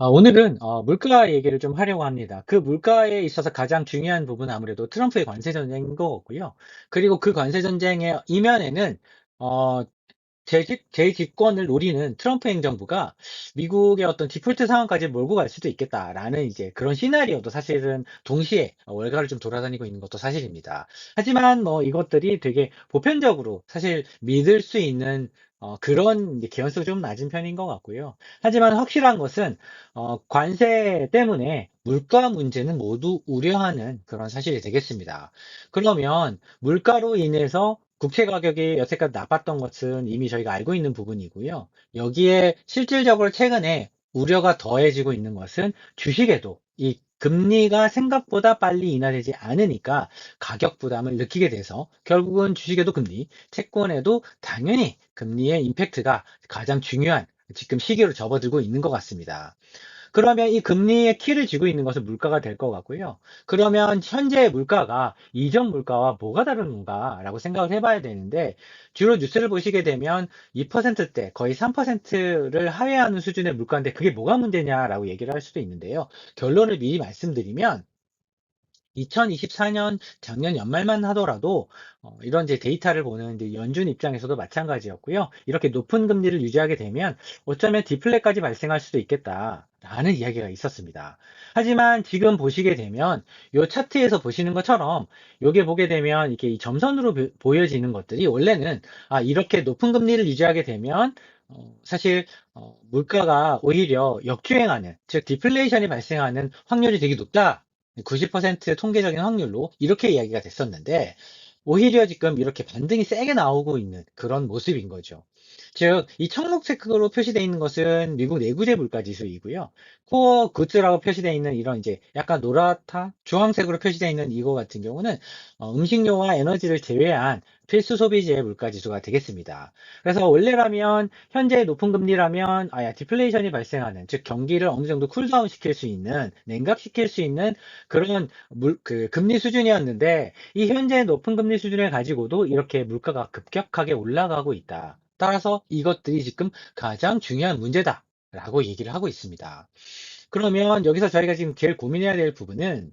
아, 오늘은 어, 물가 얘기를 좀 하려고 합니다. 그 물가에 있어서 가장 중요한 부분은 아무래도 트럼프의 관세 전쟁인 것 같고요. 그리고 그 관세 전쟁의 이면에는 어, 재집, 재집권을 노리는 트럼프 행정부가 미국의 어떤 디폴트 상황까지 몰고 갈 수도 있겠다라는 이제 그런 시나리오도 사실은 동시에 월가를 좀 돌아다니고 있는 것도 사실입니다. 하지만 뭐 이것들이 되게 보편적으로 사실 믿을 수 있는 어, 그런 개연성이 좀 낮은 편인 것 같고요. 하지만 확실한 것은 어, 관세 때문에 물가 문제는 모두 우려하는 그런 사실이 되겠습니다. 그러면 물가로 인해서 국채 가격이 여태까지 나빴던 것은 이미 저희가 알고 있는 부분이고요. 여기에 실질적으로 최근에 우려가 더해지고 있는 것은 주식에도 이 금리가 생각보다 빨리 인하되지 않으니까 가격 부담을 느끼게 돼서 결국은 주식에도 금리, 채권에도 당연히 금리의 임팩트가 가장 중요한 지금 시기로 접어들고 있는 것 같습니다. 그러면 이 금리의 키를 쥐고 있는 것은 물가가 될 것 같고요. 그러면 현재의 물가가 이전 물가와 뭐가 다른가라고 생각을 해봐야 되는데 주로 뉴스를 보시게 되면 2%대 거의 3%를 하회하는 수준의 물가인데 그게 뭐가 문제냐라고 얘기를 할 수도 있는데요. 결론을 미리 말씀드리면 2024년 작년 연말만 하더라도 어, 이런 이제 데이터를 보는 이제 연준 입장에서도 마찬가지였고요. 이렇게 높은 금리를 유지하게 되면 어쩌면 디플레까지 발생할 수도 있겠다 라는 이야기가 있었습니다. 하지만 지금 보시게 되면 이 차트에서 보시는 것처럼 요게 보게 되면 이렇게 이 점선으로 보여지는 것들이 원래는 아 이렇게 높은 금리를 유지하게 되면 어, 사실 어, 물가가 오히려 역주행하는 즉 디플레이션이 발생하는 확률이 되게 높다 90%의 통계적인 확률로 이렇게 이야기가 됐었는데 오히려 지금 이렇게 반등이 세게 나오고 있는 그런 모습인 거죠. 즉, 이 청록색으로 표시되어 있는 것은 미국 내구재 물가 지수이고요. 코어 굿즈라고 표시되어 있는 이런 이제 약간 노랗다, 주황색으로 표시되어 있는 이거 같은 경우는 어, 음식료와 에너지를 제외한 필수 소비재의 물가 지수가 되겠습니다. 그래서 원래라면 현재 높은 금리라면 아야 디플레이션이 발생하는 즉 경기를 어느 정도 쿨다운 시킬 수 있는 냉각시킬 수 있는 그런 물, 그 금리 수준이었는데 이 현재 높은 금리 수준을 가지고도 이렇게 물가가 급격하게 올라가고 있다. 따라서 이것들이 지금 가장 중요한 문제다라고 얘기를 하고 있습니다. 그러면 여기서 저희가 지금 제일 고민해야 될 부분은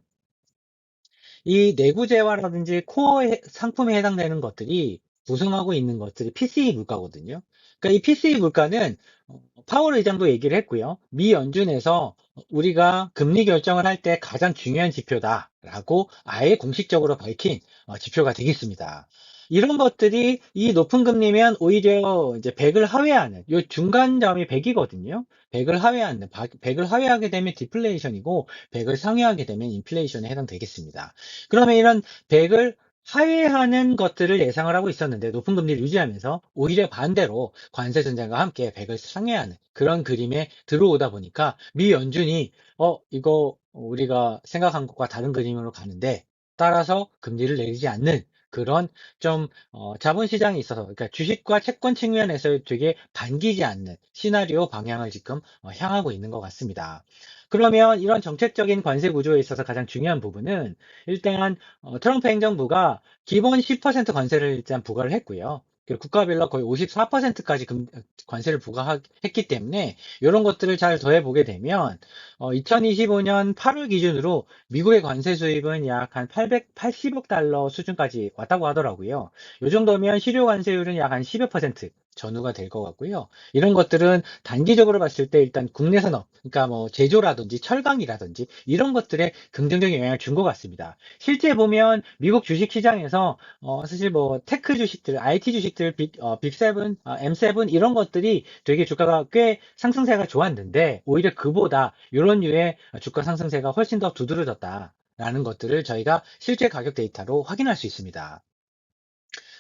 이 내구재화라든지 코어 상품에 해당되는 것들이 구성하고 있는 것들이 PCE 물가거든요. 그러니까 이 PCE 물가는 어, 파월 의장도 얘기를 했고요. 미 연준에서 우리가 금리 결정을 할 때 가장 중요한 지표다라고 아예 공식적으로 밝힌 어, 지표가 되겠습니다. 이런 것들이 이 높은 금리면 오히려 이제 100을 하회하는 요 중간점이 100이거든요. 100을 하회하는 100을 하회하게 되면 디플레이션이고 100을 상회하게 되면 인플레이션에 해당되겠습니다. 그러면 이런 100을 하회하는 것들을 예상을 하고 있었는데 높은 금리를 유지하면서 오히려 반대로 관세 전쟁과 함께 100을 상회하는 그런 그림에 들어오다 보니까 미 연준이 어 이거 우리가 생각한 것과 다른 그림으로 가는데 따라서 금리를 내리지 않는 그런 좀 어, 자본시장에 있어서 그러니까 주식과 채권 측면에서 되게 반기지 않는 시나리오 방향을 지금 어, 향하고 있는 것 같습니다. 그러면 이런 정책적인 관세 구조에 있어서 가장 중요한 부분은 일단 어, 트럼프 행정부가 기본 10% 관세를 일단 부과를 했고요. 그 국가별로 거의 54%까지 관세를 부과했기 때문에 이런 것들을 잘 더해 보게 되면 어, 2025년 8월 기준으로 미국의 관세 수입은 약 한 880억 달러 수준까지 왔다고 하더라고요. 이 정도면 실효 관세율은 약 한 10여 퍼센트 전후가 될 것 같고요. 이런 것들은 단기적으로 봤을 때 일단 국내 산업, 그러니까 뭐 제조라든지 철강이라든지 이런 것들에 긍정적인 영향을 준 것 같습니다. 실제 보면 미국 주식 시장에서 어 사실 뭐 테크 주식들, IT 주식들, 빅, 어, 빅7, 어, M7 이런 것들이 되게 주가가 꽤 상승세가 좋았는데 오히려 그보다 이런 류의 주가 상승세가 훨씬 더 두드러졌다라는 것들을 저희가 실제 가격 데이터로 확인할 수 있습니다.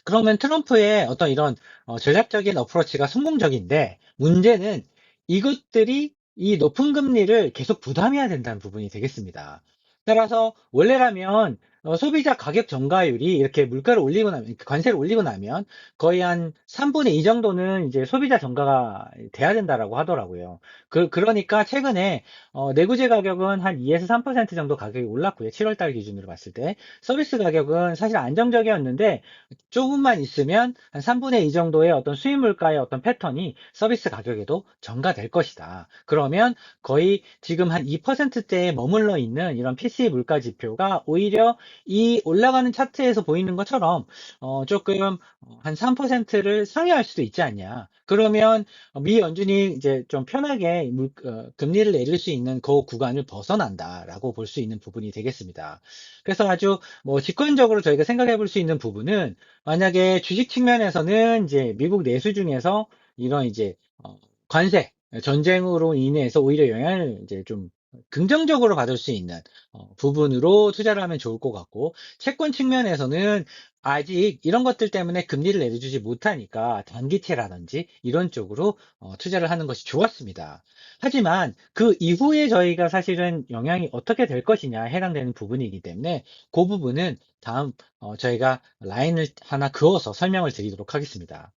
그러면 트럼프의 어떤 이런 어, 전략적인 어프로치가 성공적인데 문제는 이것들이 이 높은 금리를 계속 부담해야 된다는 부분이 되겠습니다. 따라서 원래라면 어, 소비자 가격 전가율이 이렇게 물가를 올리고 나면, 관세를 올리고 나면 거의 한 3분의 2 정도는 이제 소비자 전가가 돼야 된다라고 하더라고요. 그, 그러니까 최근에, 어, 내구재 가격은 한 2에서 3% 정도 가격이 올랐고요. 7월 달 기준으로 봤을 때. 서비스 가격은 사실 안정적이었는데 조금만 있으면 한 3분의 2 정도의 어떤 수입 물가의 어떤 패턴이 서비스 가격에도 전가될 것이다. 그러면 거의 지금 한 2%대에 머물러 있는 이런 PC 물가 지표가 오히려 이 올라가는 차트에서 보이는 것처럼 어, 조금 한 3%를 상회할 수도 있지 않냐. 그러면 미 연준이 이제 좀 편하게 물, 어, 금리를 내릴 수 있는 그 구간을 벗어난다라고 볼 수 있는 부분이 되겠습니다. 그래서 아주 뭐 직관적으로 저희가 생각해 볼 수 있는 부분은 만약에 주식 측면에서는 이제 미국 내수 중에서 이런 이제 어, 관세 전쟁으로 인해서 오히려 영향을 이제 좀 긍정적으로 받을 수 있는 어, 부분으로 투자를 하면 좋을 것 같고 채권 측면에서는 아직 이런 것들 때문에 금리를 내려주지 못하니까 단기채라든지 이런 쪽으로 어, 투자를 하는 것이 좋았습니다. 하지만 그 이후에 저희가 사실은 영향이 어떻게 될 것이냐 해당되는 부분이기 때문에 그 부분은 다음 어, 저희가 라인을 하나 그어서 설명을 드리도록 하겠습니다.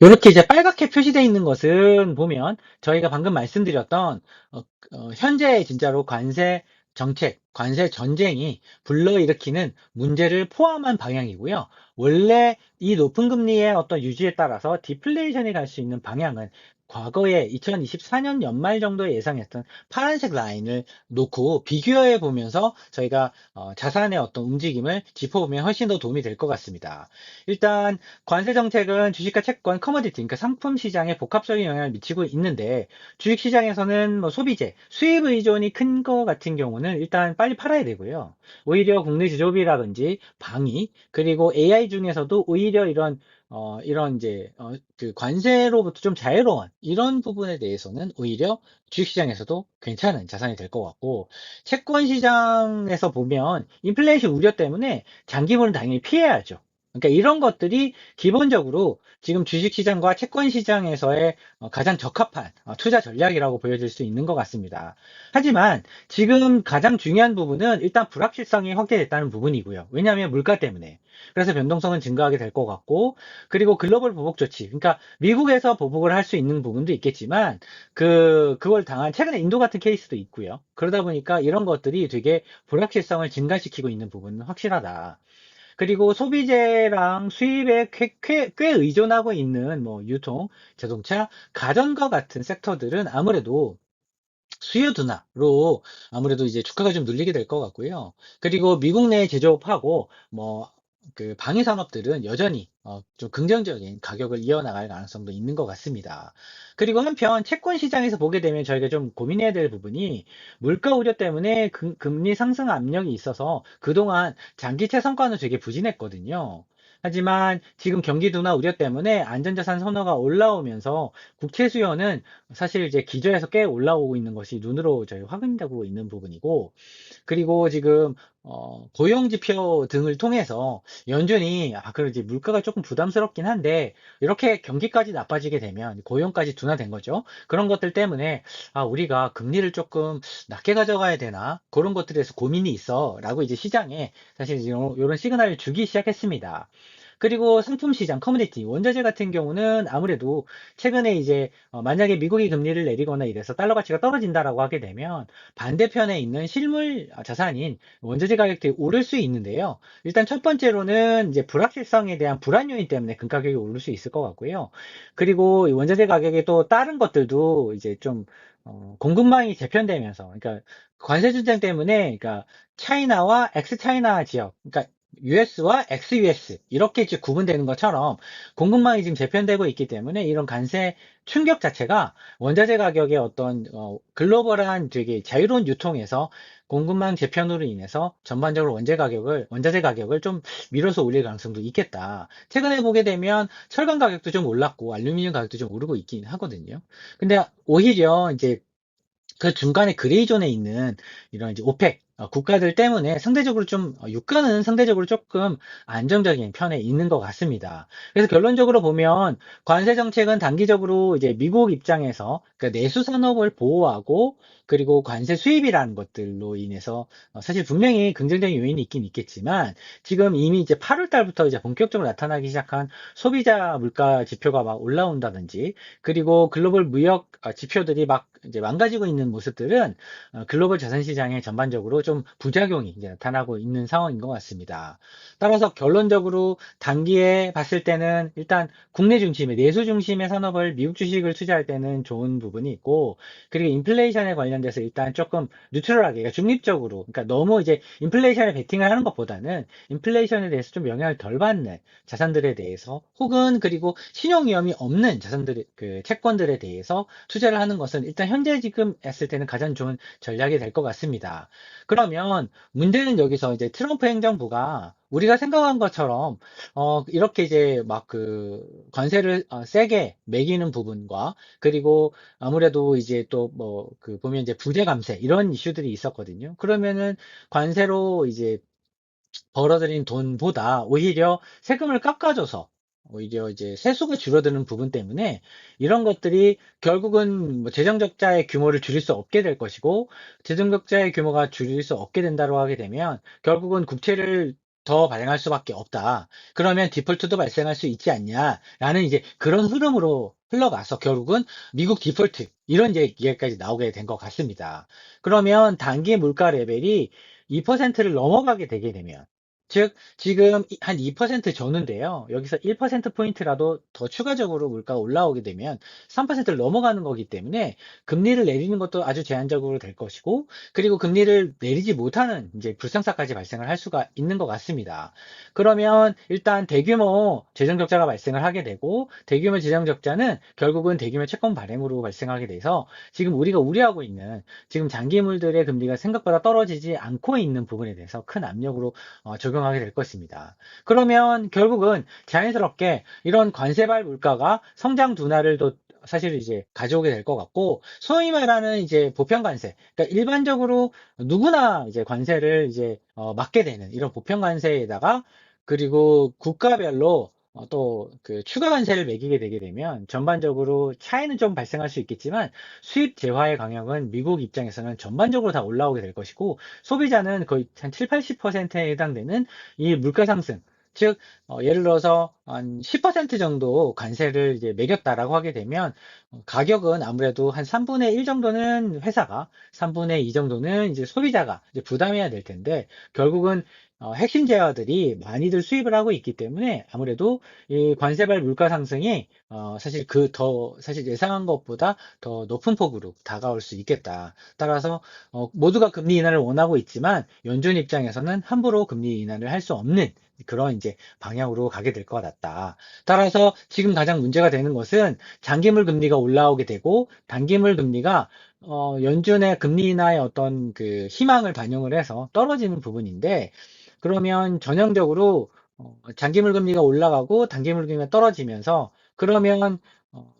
이렇게 이제 빨갛게 표시되어 있는 것은 보면 저희가 방금 말씀드렸던 어, 어, 현재 진짜로 관세 정책, 관세 전쟁이 불러일으키는 문제를 포함한 방향이고요. 원래 이 높은 금리의 어떤 유지에 따라서 디플레이션이 갈 수 있는 방향은 과거에 2024년 연말 정도에 예상했던 파란색 라인을 놓고 비교해 보면서 저희가 어, 자산의 어떤 움직임을 짚어보면 훨씬 더 도움이 될 것 같습니다. 일단 관세 정책은 주식과 채권, 커머디티, 그러니까 상품 시장에 복합적인 영향을 미치고 있는데 주식 시장에서는 뭐 소비재, 수입 의존이 큰 거 같은 경우는 일단 빨리 팔아야 되고요. 오히려 국내 제조업이라든지 방위 그리고 AI 중에서도 오히려 이런 어, 이런 이제, 어, 그 관세로부터 좀 자유로운 이런 부분에 대해서는 오히려 주식시장에서도 괜찮은 자산이 될 것 같고, 채권 시장에서 보면 인플레이션 우려 때문에 장기물은 당연히 피해야죠. 그러니까 이런 것들이 기본적으로 지금 주식시장과 채권시장에서의 어, 가장 적합한 어, 투자 전략이라고 보여질 수 있는 것 같습니다. 하지만 지금 가장 중요한 부분은 일단 불확실성이 확대됐다는 부분이고요. 왜냐하면 물가 때문에. 그래서 변동성은 증가하게 될 것 같고, 그리고 글로벌 보복 조치. 그러니까 미국에서 보복을 할 수 있는 부분도 있겠지만, 그, 그걸 당한 최근에 인도 같은 케이스도 있고요. 그러다 보니까 이런 것들이 되게 불확실성을 증가시키고 있는 부분은 확실하다. 그리고 소비재랑 수입에 꽤, 꽤, 꽤 의존하고 있는 뭐 유통, 자동차, 가전과 같은 섹터들은 아무래도 수요 둔화로 아무래도 이제 주가가 좀 눌리게 될 것 같고요. 그리고 미국 내 제조업하고 뭐 그 방위 산업들은 여전히 어, 좀 긍정적인 가격을 이어나갈 가능성도 있는 것 같습니다. 그리고 한편 채권 시장에서 보게 되면 저희가 좀 고민해야 될 부분이 물가 우려 때문에 금, 금리 상승 압력이 있어서 그동안 장기채 성과는 되게 부진했거든요. 하지만 지금 경기 둔화 우려 때문에 안전자산 선호가 올라오면서 국채 수요는 사실 이제 기저에서 꽤 올라오고 있는 것이 눈으로 저희 확인되고 있는 부분이고 그리고 지금 어, 고용 지표 등을 통해서 연준이 아 그러지 물가가 조금 부담스럽긴 한데 이렇게 경기까지 나빠지게 되면 고용까지 둔화된 거죠. 그런 것들 때문에 아 우리가 금리를 조금 낮게 가져가야 되나 그런 것들에서 고민이 있어라고 이제 시장에 사실 이런 시그널을 주기 시작했습니다. 그리고 상품 시장, 커뮤니티, 원자재 같은 경우는 아무래도 최근에 이제 어, 만약에 미국이 금리를 내리거나 이래서 달러 가치가 떨어진다라고 하게 되면 반대편에 있는 실물 자산인 원자재 가격들이 오를 수 있는데요. 일단 첫 번째로는 이제 불확실성에 대한 불안 요인 때문에 금 가격이 오를 수 있을 것 같고요. 그리고 원자재 가격에 또 다른 것들도 이제 좀 어, 공급망이 재편되면서, 그러니까 관세 전쟁 때문에, 그러니까 차이나와 엑스 차이나 지역, 그러니까 US와 XUS 이렇게 이제 구분되는 것처럼 공급망이 지금 재편되고 있기 때문에 이런 관세 충격 자체가 원자재 가격의 어떤 어, 글로벌한 되게 자유로운 유통에서 공급망 재편으로 인해서 전반적으로 원재 가격을 원자재 가격을 좀 밀어서 올릴 가능성도 있겠다. 최근에 보게 되면 철강 가격도 좀 올랐고 알루미늄 가격도 좀 오르고 있긴 하거든요. 근데 오히려 이제 그 중간에 그레이 존에 있는 이런 이제 오펙 어, 국가들 때문에 상대적으로 좀 어, 유가는 상대적으로 조금 안정적인 편에 있는 것 같습니다. 그래서 결론적으로 보면 관세 정책은 단기적으로 이제 미국 입장에서 그러니까 내수 산업을 보호하고 그리고 관세 수입이라는 것들로 인해서 어, 사실 분명히 긍정적인 요인이 있긴 있겠지만 지금 이미 이제 8월 달부터 이제 본격적으로 나타나기 시작한 소비자 물가 지표가 막 올라온다든지 그리고 글로벌 무역 아, 지표들이 막 이제 망가지고 있는 모습들은 어, 글로벌 자산 시장에 전반적으로 좀 부작용이 이제 나타나고 있는 상황인 것 같습니다. 따라서 결론적으로 단기에 봤을 때는 일단 국내 중심의 내수 중심의 산업을 미국 주식을 투자할 때는 좋은 부분이 있고 그리고 인플레이션에 관련돼서 일단 조금 뉴트럴하게 그러니까 중립적으로 그러니까 너무 이제 인플레이션에 베팅을 하는 것보다는 인플레이션에 대해서 좀 영향을 덜 받는 자산들에 대해서 혹은 그리고 신용 위험이 없는 자산들 그 채권들에 대해서 투자를 하는 것은 일단 현재 지금 했을 때는 가장 좋은 전략이 될 것 같습니다. 그러면 문제는 여기서 이제 트럼프 행정부가 우리가 생각한 것처럼 어 이렇게 이제 막 그 관세를 어 세게 매기는 부분과 그리고 아무래도 이제 또 뭐 그 보면 이제 부재 감세 이런 이슈들이 있었거든요. 그러면은 관세로 이제 벌어들인 돈보다 오히려 세금을 깎아줘서 오히려 이제 세수가 줄어드는 부분 때문에 이런 것들이 결국은 뭐 재정 적자의 규모를 줄일 수 없게 될 것이고 재정 적자의 규모가 줄일 수 없게 된다고 하게 되면 결국은 국채를 더 발행할 수밖에 없다. 그러면 디폴트도 발생할 수 있지 않냐라는 이제 그런 흐름으로 흘러가서 결국은 미국 디폴트 이런 이제 이야기까지 나오게 된 것 같습니다. 그러면 단기 물가 레벨이 2%를 넘어가게 되게 되면 즉 지금 한2% 전후인데요. 여기서 1%포인트라도 더 추가적으로 물가가 올라오게 되면 3%를 넘어가는 거기 때문에 금리를 내리는 것도 아주 제한적으로 될 것이고 그리고 금리를 내리지 못하는 이제 불상사까지 발생을 할 수가 있는 것 같습니다. 그러면 일단 대규모 재정 적자가 발생을 하게 되고 대규모 재정 적자는 결국은 대규모 채권 발행으로 발생하게 돼서 지금 우리가 우려하고 있는 지금 장기물들의 금리가 생각보다 떨어지지 않고 있는 부분에 대해서 큰 압력으로 어, 적용 적용하게 될 것입니다. 그러면 결국은 자연스럽게 이런 관세발 물가가 성장 둔화를 또 사실 이제 가져오게 될 것 같고 소위 말하는 이제 보편 관세 그러니까 일반적으로 누구나 이제 관세를 이제 어, 맡게 되는 이런 보편 관세에다가 그리고 국가별로 어, 또그 추가 관세를 매기게 되게 되면 전반적으로 차이는 좀 발생할 수 있겠지만 수입 재화의 강역은 미국 입장에서는 전반적으로 다 올라오게 될 것이고 소비자는 거의 한 7, 80%에 해당되는 이 물가 상승 즉 어, 예를 들어서 한 10% 정도 관세를 이제 매겼다라고 하게 되면 어, 가격은 아무래도 한 3분의 1 정도는 회사가 3분의 2 정도는 이제 소비자가 이제 부담해야 될 텐데 결국은 어, 핵심 재화들이 많이들 수입을 하고 있기 때문에 아무래도 이 관세발 물가 상승이 어, 사실 그 더 사실 예상한 것보다 더 높은 폭으로 다가올 수 있겠다. 따라서 어, 모두가 금리 인하를 원하고 있지만 연준 입장에서는 함부로 금리 인하를 할 수 없는 그런 이제 방향으로 가게 될 것 같다. 따라서 지금 가장 문제가 되는 것은 장기물 금리가 올라오게 되고 단기물 금리가 어, 연준의 금리 인하의 어떤 그 희망을 반영을 해서 떨어지는 부분인데 그러면 전형적으로 어, 장기물 금리가 올라가고 단기물 금리가 떨어지면서 그러면 어,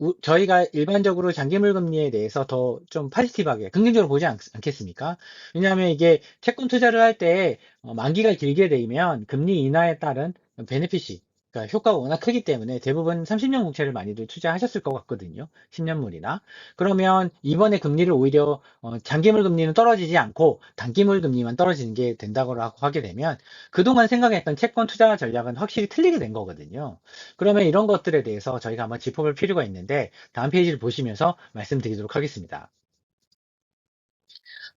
우, 저희가 일반적으로 장기물 금리에 대해서 더 좀 파지티브하게 긍정적으로 보지 않, 겠습니까? 왜냐하면 이게 채권 투자를 할때 어, 만기가 길게 되면 금리 인하에 따른 베네핏이 그러니까 효과가 워낙 크기 때문에 대부분 30년 국채를 많이들 투자하셨을 것 같거든요. 10년물이나. 그러면 이번에 금리를 오히려 어, 장기물 금리는 떨어지지 않고 단기물 금리만 떨어지는 게 된다고 하게 되면 그동안 생각했던 채권 투자 전략은 확실히 틀리게 된 거거든요. 그러면 이런 것들에 대해서 저희가 한번 짚어볼 필요가 있는데 다음 페이지를 보시면서 말씀드리도록 하겠습니다.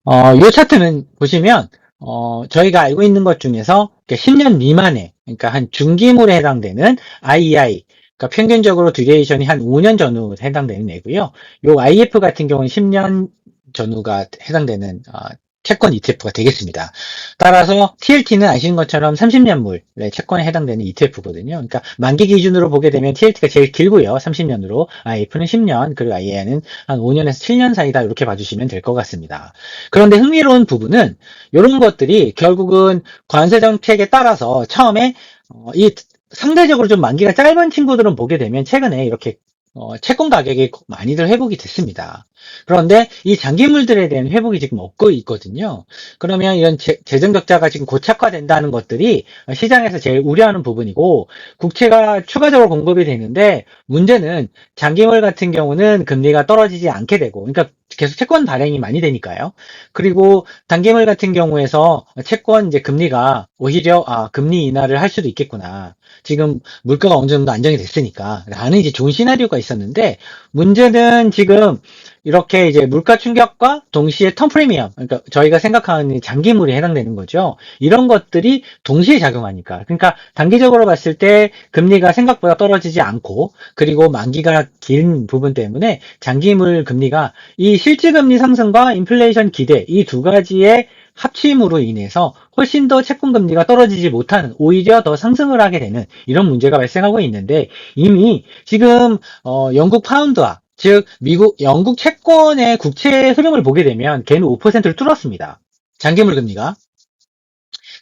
어, 이 차트는 보시면 어, 저희가 알고 있는 것 중에서 10년 미만의, 그러니까 한 중기물에 해당되는 IEI, 그러니까 평균적으로 듀레이션이 한 5년 전후 해당되는 애고요. 요 IF 같은 경우는 10년 전후가 해당되는 어, 채권 ETF가 되겠습니다. 따라서 TLT는 아시는 것처럼 30년물 채권에 해당되는 ETF거든요. 그러니까 만기 기준으로 보게 되면 TLT가 제일 길고요. 30년으로 IF는 10년 그리고 IA는 한 5년에서 7년 사이다 이렇게 봐주시면 될 것 같습니다. 그런데 흥미로운 부분은 이런 것들이 결국은 관세 정책에 따라서 처음에 어, 이 상대적으로 좀 만기가 짧은 친구들은 보게 되면 최근에 이렇게 어, 채권 가격이 많이들 회복이 됐습니다. 그런데 이 장기물들에 대한 회복이 지금 없고 있거든요. 그러면 이런 재, 정 적자가 지금 고착화된다는 것들이 시장에서 제일 우려하는 부분이고 국채가 추가적으로 공급이 되는데 문제는 장기물 같은 경우는 금리가 떨어지지 않게 되고 그러니까 계속 채권 발행이 많이 되니까요. 그리고 단기물 같은 경우에서 채권 이제 금리가 오히려 아 금리 인하를 할 수도 있겠구나. 지금 물가가 어느 정도 안정이 됐으니까 라는 이제 좋은 시나리오가 있었는데 문제는 지금 이렇게 이제 물가 충격과 동시에 턴 프리미엄, 그러니까 저희가 생각하는 장기물에 해당되는 거죠. 이런 것들이 동시에 작용하니까. 그러니까 단기적으로 봤을 때 금리가 생각보다 떨어지지 않고, 그리고 만기가 긴 부분 때문에 장기물 금리가 이 실질금리 상승과 인플레이션 기대, 이 두 가지의 합침으로 인해서 훨씬 더 채권 금리가 떨어지지 못하는 오히려 더 상승을 하게 되는 이런 문제가 발생하고 있는데 이미 지금 어, 영국 파운드와 즉 미국 영국 채권의 국채 흐름을 보게 되면 걔는 5%를 뚫었습니다. 장기물 금리가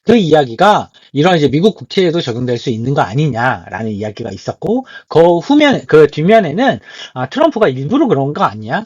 그 이야기가 이런 이제 미국 국채에도 적용될 수 있는 거 아니냐라는 이야기가 있었고 그 후면 그 뒷면에는 아, 트럼프가 일부러 그런 거 아니야?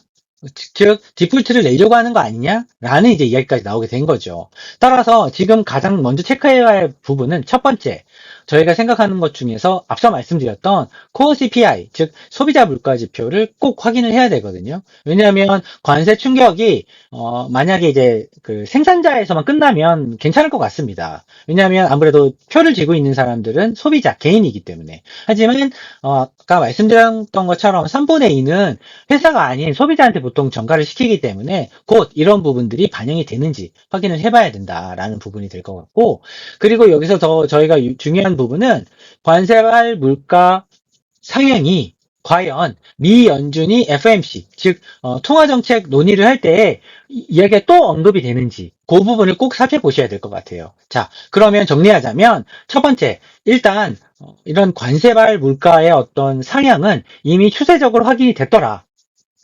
즉 디폴트를 내려고 하는 거 아니냐라는 이제 이야기까지 나오게 된 거죠. 따라서 지금 가장 먼저 체크해야 할 부분은 첫 번째 저희가 생각하는 것 중에서 앞서 말씀드렸던 코어 CPI, 즉 소비자 물가 지표를 꼭 확인을 해야 되거든요. 왜냐하면 관세 충격이 어, 만약에 이제 그 생산자에서만 끝나면 괜찮을 것 같습니다. 왜냐하면 아무래도 표를 쥐고 있는 사람들은 소비자 개인이기 때문에. 하지만 어, 아까 말씀드렸던 것처럼 3분의 2는 회사가 아닌 소비자한테 보통 전가를 시키기 때문에 곧 이런 부분들이 반영이 되는지 확인을 해봐야 된다라는 부분이 될 것 같고 그리고 여기서 더 저희가 유- 중요한 부분은 관세발 물가 상향이 과연 미 연준이 FMC 즉 어, 통화 정책 논의를 할 때 이야기가 또 언급이 되는지 그 부분을 꼭 살펴보셔야 될 것 같아요. 자 그러면 정리하자면 첫 번째 일단 어, 이런 관세발 물가의 어떤 상향은 이미 추세적으로 확인이 됐더라.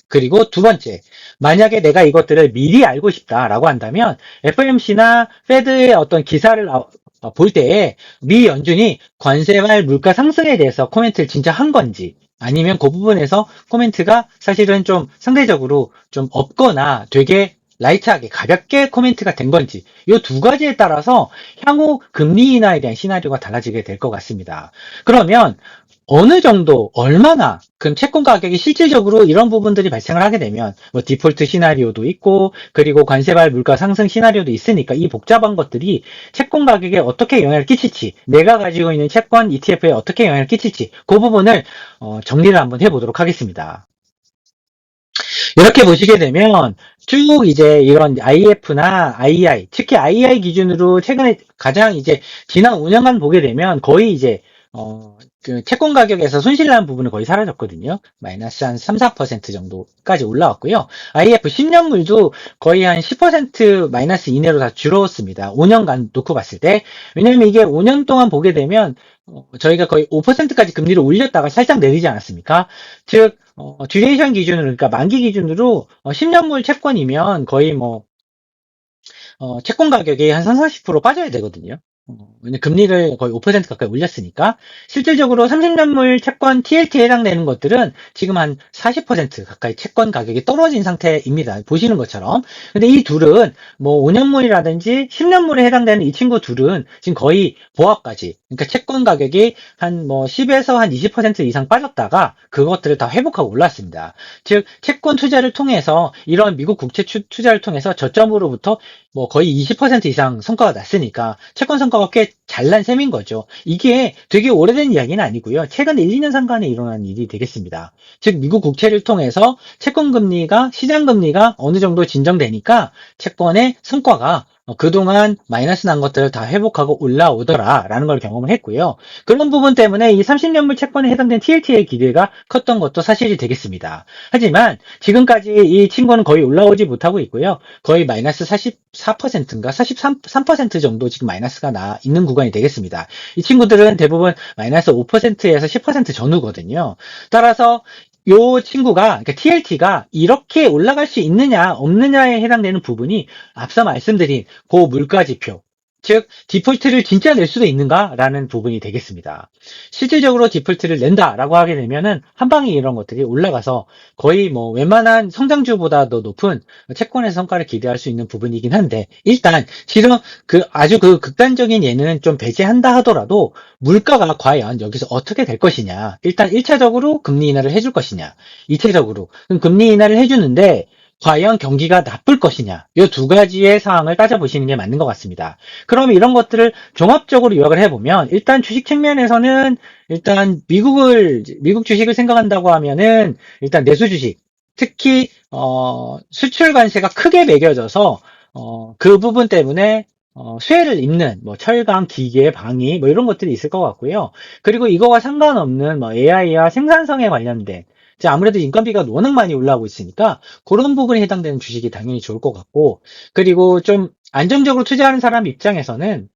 그리고 두 번째, 만약에 내가 이것들을 미리 알고 싶다라고 한다면 FMC나 페드의 어떤 기사를 어, 어, 볼 때에 미 연준이 관세발 물가 상승에 대해서 코멘트를 진짜 한 건지 아니면 그 부분에서 코멘트가 사실은 좀 상대적으로 좀 없거나 되게 라이트하게 가볍게 코멘트가 된 건지 이 두 가지에 따라서 향후 금리 인하에 대한 시나리오가 달라지게 될 것 같습니다. 그러면 어느 정도, 얼마나, 그럼 채권 가격이 실질적으로 이런 부분들이 발생을 하게 되면, 뭐, 디폴트 시나리오도 있고, 그리고 관세발 물가 상승 시나리오도 있으니까 이 복잡한 것들이 채권 가격에 어떻게 영향을 끼칠지, 내가 가지고 있는 채권 ETF에 어떻게 영향을 끼칠지, 그 부분을, 어, 정리를 한번 해보도록 하겠습니다. 이렇게 보시게 되면 쭉 이제 이런 IF나 II, 특히 II 기준으로 최근에 가장 이제 지난 5년간 보게 되면 거의 이제 어, 그 채권 가격에서 손실난 부분은 거의 사라졌거든요. 마이너스 한 3, 4% 정도까지 올라왔고요. IF 10년물도 거의 한 10% 마이너스 이내로 다 줄었습니다. 5년간 놓고 봤을 때. 왜냐면 이게 5년 동안 보게 되면 어, 저희가 거의 5%까지 금리를 올렸다가 살짝 내리지 않았습니까? 즉, 어, 듀레이션 기준으로, 그러니까 만기 기준으로 어, 10년물 채권이면 거의 뭐, 어, 채권 가격이 한 3, 40% 빠져야 되거든요. 어, 왜냐 금리를 거의 5% 가까이 올렸으니까 실질적으로 30년물 채권 TLT에 해당되는 것들은 지금 한 40% 가까이 채권 가격이 떨어진 상태입니다. 보시는 것처럼. 근데 이 둘은 뭐 5년물이라든지 10년물에 해당되는 이 친구 둘은 지금 거의 보합까지 그러니까 채권 가격이 한 뭐 10에서 한 20% 이상 빠졌다가 그것들을 다 회복하고 올랐습니다. 즉 채권 투자를 통해서 이런 미국 국채 추- 투자를 통해서 저점으로부터 뭐 거의 20% 이상 성과가 났으니까 채권 성과가 꽤 잘난 셈인 거죠. 이게 되게 오래된 이야기는 아니고요. 최근 1, 2년 상간에 일어난 일이 되겠습니다. 즉 미국 국채를 통해서 채권 금리가 시장 금리가 어느 정도 진정되니까 채권의 성과가 어, 그동안 마이너스 난 것들을 다 회복하고 올라오더라 라는 걸 경험을 했고요. 그런 부분 때문에 이 30년물 채권에 해당된 TLT의 기대가 컸던 것도 사실이 되겠습니다. 하지만 지금까지 이 친구는 거의 올라오지 못하고 있고요. 거의 마이너스 44%인가 43% 정도 지금 마이너스가 나 있는 구간이 되겠습니다. 이 친구들은 대부분 마이너스 5%에서 10% 전후거든요. 따라서 요 친구가, 그러니까 TLT가 이렇게 올라갈 수 있느냐, 없느냐에 해당되는 부분이 앞서 말씀드린 그 물가 지표, 즉 디폴트를 진짜 낼 수도 있는가라는 부분이 되겠습니다. 실질적으로 디폴트를 낸다라고 하게 되면은 한 방에 이런 것들이 올라가서 거의 뭐 웬만한 성장주보다 더 높은 채권의 성과를 기대할 수 있는 부분이긴 한데 일단 실은 그 아주 그 극단적인 예는 좀 배제한다 하더라도 물가가 과연 여기서 어떻게 될 것이냐. 일단 1차적으로 금리 인하를 해줄 것이냐. 2차적으로. 그럼 금리 인하를 해주는데 과연 경기가 나쁠 것이냐 이 두 가지의 상황을 따져보시는 게 맞는 것 같습니다. 그럼 이런 것들을 종합적으로 요약을 해보면 일단 주식 측면에서는 일단 미국을 미국 주식을 생각한다고 하면은 일단 내수 주식 특히 어, 수출 관세가 크게 매겨져서 어, 그 부분 때문에 어, 수혜를 입는 뭐 철강, 기계, 방위 뭐 이런 것들이 있을 것 같고요. 그리고 이거와 상관없는 뭐 AI와 생산성에 관련된 이제 아무래도 인건비가 워낙 많이 올라오고 있으니까 그런 부분에 해당되는 주식이 당연히 좋을 것 같고 그리고 좀 안정적으로 투자하는 사람 입장에서는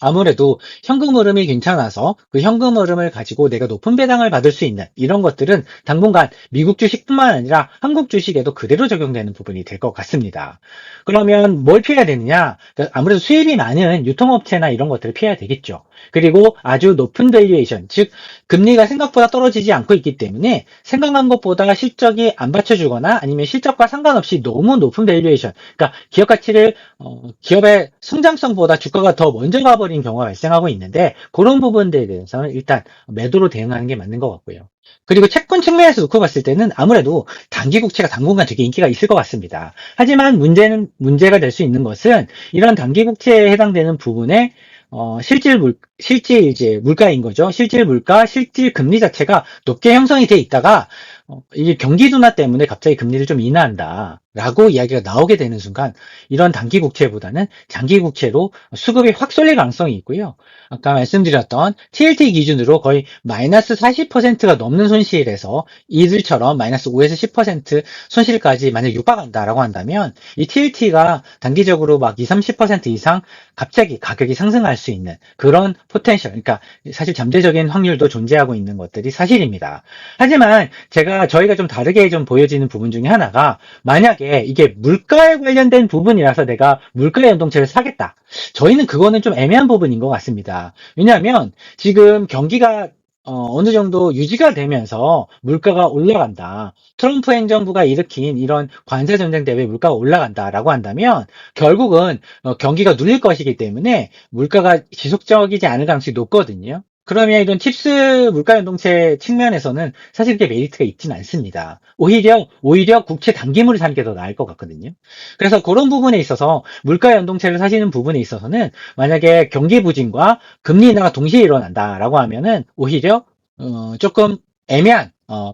아무래도 현금 흐름이 괜찮아서 그 현금 흐름을 가지고 내가 높은 배당을 받을 수 있는 이런 것들은 당분간 미국 주식뿐만 아니라 한국 주식에도 그대로 적용되는 부분이 될 것 같습니다. 그러면 뭘 피해야 되느냐? 그러니까 아무래도 수입이 많은 유통업체나 이런 것들을 피해야 되겠죠. 그리고 아주 높은 밸류에이션, 즉 금리가 생각보다 떨어지지 않고 있기 때문에 생각한 것보다 실적이 안 받쳐주거나 아니면 실적과 상관없이 너무 높은 밸류에이션, 그러니까 기업 가치를 어, 기업의 성장성보다 주가가 더 먼저 가버 린 경우가 발생하고 있는데 그런 부분들에 대해서는 일단 매도로 대응하는 게 맞는 것 같고요. 그리고 채권 측면에서 놓고 봤을 때는 아무래도 단기 국채가 당분간 되게 인기가 있을 것 같습니다. 하지만 문제는 문제가 될 수 있는 것은 이런 단기 국채에 해당되는 부분에 어, 실질 물, 실질 이제 물가인 거죠. 실질 물가, 실질 금리 자체가 높게 형성이 돼 있다가 어, 이게 경기 둔화 때문에 갑자기 금리를 좀 인하한다. 라고 이야기가 나오게 되는 순간 이런 단기 국채보다는 장기 국채로 수급이 확 쏠릴 가능성이 있고요. 아까 말씀드렸던 TLT 기준으로 거의 마이너스 40%가 넘는 손실에서 이들처럼 마이너스 5에서 10% 손실까지 만약 육박한다라고 한다면 이 TLT가 단기적으로 막 20, 30% 이상 갑자기 가격이 상승할 수 있는 그런 포텐셜, 그러니까 사실 잠재적인 확률도 존재하고 있는 것들이 사실입니다. 하지만 제가 저희가 좀 다르게 좀 보여지는 부분 중에 하나가 만약에 이게 물가에 관련된 부분이라서 내가 물가 연동체를 사겠다. 저희는 그거는 좀 애매한 부분인 것 같습니다. 왜냐하면 지금 경기가 어, 느 정도 유지가 되면서 물가가 올라간다. 트럼프 행정부가 일으킨 이런 관세 전쟁 때문에 물가가 올라간다라고 한다면 결국은 어, 경기가 눌릴 것이기 때문에 물가가 지속적이지 않을 가능성이 높거든요. 그러면 이런 팁스 물가연동체 측면에서는 사실 그렇게 메리트가 있지는 않습니다. 오히려, 오히려 국채 단기물을 사는 게 더 나을 것 같거든요. 그래서 그런 부분에 있어서 물가연동체를 사시는 부분에 있어서는 만약에 경기 부진과 금리 인하가 동시에 일어난다라고 하면은 오히려, 어, 조금 애매한, 어,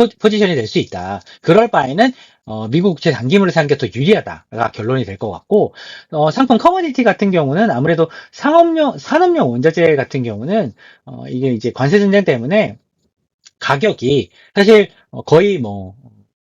포, 포지션이 될 수 있다. 그럴 바에는 어, 미국 국채 단기물을 사는 게 더 유리하다가 결론이 될 것 같고 어, 상품 커머니티 같은 경우는 아무래도 상업용 산업용 원자재 같은 경우는 어, 이게 이제 관세 전쟁 때문에 가격이 사실 어, 거의 뭐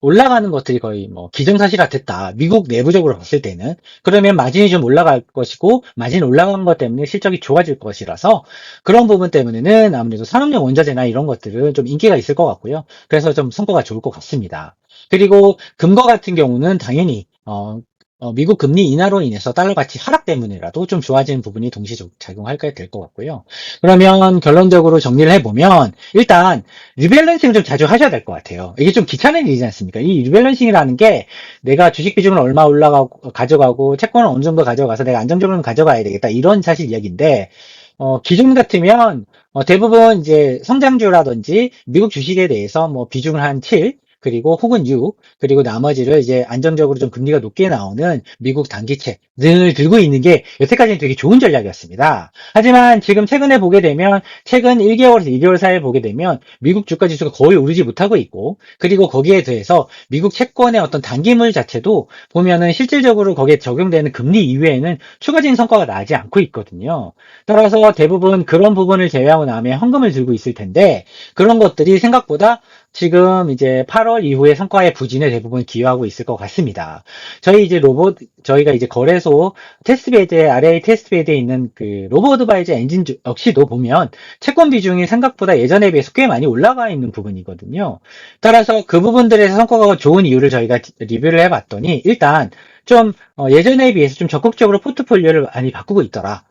올라가는 것들이 거의 뭐 기정사실화 됐다. 미국 내부적으로 봤을 때는 그러면 마진이 좀 올라갈 것이고 마진 올라간 것 때문에 실적이 좋아질 것이라서 그런 부분 때문에는 아무래도 산업용 원자재나 이런 것들은 좀 인기가 있을 것 같고요. 그래서 좀 성과가 좋을 것 같습니다. 그리고 금거 같은 경우는 당연히 어, 어, 미국 금리 인하로 인해서 달러 가치 하락 때문이라도 좀 좋아지는 부분이 동시 작용할까 될 것 같고요. 그러면 결론적으로 정리를 해보면 일단 리밸런싱을 좀 자주 하셔야 될 것 같아요. 이게 좀 귀찮은 일이지 않습니까? 이 리밸런싱이라는 게 내가 주식 비중을 얼마 올라가고 가져가고 채권을 어느 정도 가져가서 내가 안정적으로 가져가야 되겠다 이런 사실 이야기인데 어, 기존 같으면 어, 대부분 이제 성장주라든지 미국 주식에 대해서 뭐 비중을 한 7, 그리고 혹은 6, 그리고 나머지를 이제 안정적으로 좀 금리가 높게 나오는 미국 단기채 등을 들고 있는 게 여태까지는 되게 좋은 전략이었습니다. 하지만 지금 최근에 보게 되면 최근 1개월에서 2개월 사이에 보게 되면 미국 주가 지수가 거의 오르지 못하고 있고 그리고 거기에 대해서 미국 채권의 어떤 단기물 자체도 보면은 실질적으로 거기에 적용되는 금리 이외에는 추가적인 성과가 나지 않고 있거든요. 따라서 대부분 그런 부분을 제외하고 나면 현금을 들고 있을 텐데 그런 것들이 생각보다 지금 이제 8월 이후에 성과의 부진에 대부분 기여하고 있을 것 같습니다. 저희 이제 로봇, 저희가 이제 거래소 테스트베드에, RA 테스트베드에 있는 그 로보어드바이저 엔진 주- 역시도 보면 채권 비중이 생각보다 예전에 비해서 꽤 많이 올라가 있는 부분이거든요. 따라서 그 부분들에서 성과가 좋은 이유를 저희가 디- 리뷰를 해봤더니 일단 좀 어, 예전에 비해서 좀 적극적으로 포트폴리오를 많이 바꾸고 있더라.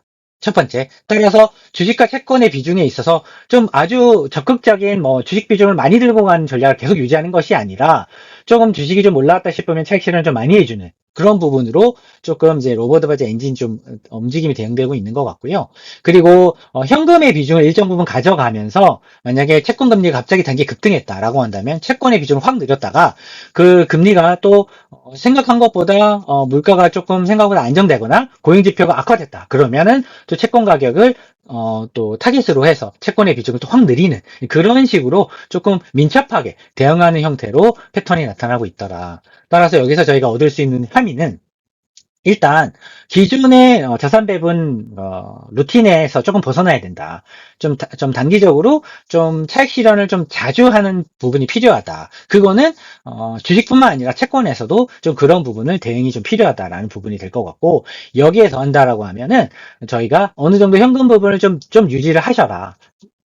첫 번째. 따라서 주식과 채권의 비중에 있어서 좀 아주 적극적인 뭐 주식 비중을 많이 들고 가는 전략을 계속 유지하는 것이 아니라 조금 주식이 좀 올라왔다 싶으면 차익 실현을 좀 많이 해주는 그런 부분으로 조금 이제 로버드 바지 엔진 좀 어, 움직임이 대응되고 있는 것 같고요. 그리고 어, 현금의 비중을 일정 부분 가져가면서 만약에 채권 금리가 갑자기 단기 급등했다라고 한다면 채권의 비중을 확 늘렸다가 그 금리가 또 어, 생각한 것보다 어, 물가가 조금 생각보다 안정되거나 고용 지표가 악화됐다. 그러면은 또 채권 가격을 어, 또 타깃으로 해서 채권의 비중을 또 확 늘리는 그런 식으로 조금 민첩하게 대응하는 형태로 패턴이 나타나고 있더라. 따라서 여기서 저희가 얻을 수 있는 함의는 일단 기존의 어, 자산 배분 어, 루틴에서 조금 벗어나야 된다. 좀, 다- 좀 단기적으로 좀 차익 실현을 좀 자주 하는 부분이 필요하다. 그거는 어, 주식뿐만 아니라 채권에서도 좀 그런 부분을 대응이 좀 필요하다라는 부분이 될 것 같고 여기에서 한다라고 하면은 저희가 어느 정도 현금 부분을 좀, 좀 유지를 하셔라.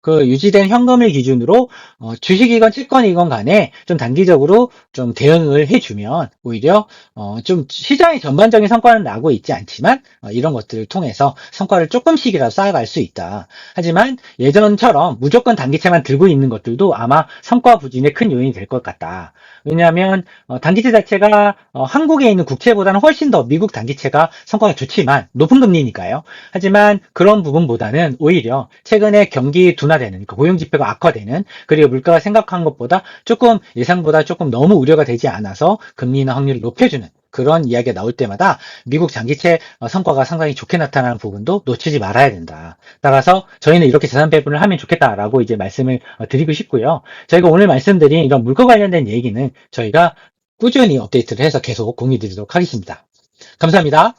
그 유지된 현금을 기준으로 어, 주식이건 채권이건 간에 좀 단기적으로 좀 대응을 해주면 오히려 어, 좀 시장의 전반적인 성과는 나고 있지 않지만 어, 이런 것들을 통해서 성과를 조금씩이라도 쌓아갈 수 있다. 하지만 예전처럼 무조건 단기채만 들고 있는 것들도 아마 성과 부진의 큰 요인이 될 것 같다. 왜냐하면 어, 단기채 자체가 어, 한국에 있는 국채보다는 훨씬 더 미국 단기채가 성과가 좋지만 높은 금리니까요. 하지만 그런 부분보다는 오히려 최근에 경기 둔 화되는 그 고용 지표가 악화되는 그리고 물가가 생각한 것보다 조금 예상보다 조금 너무 우려가 되지 않아서 금리나 확률을 높여주는 그런 이야기가 나올 때마다 미국 장기채 어, 성과가 상당히 좋게 나타나는 부분도 놓치지 말아야 된다. 따라서 저희는 이렇게 자산 배분을 하면 좋겠다라고 이제 말씀을 어, 드리고 싶고요. 저희가 오늘 말씀드린 이런 물가 관련된 얘기는 저희가 꾸준히 업데이트를 해서 계속 공유 드리도록 하겠습니다. 감사합니다.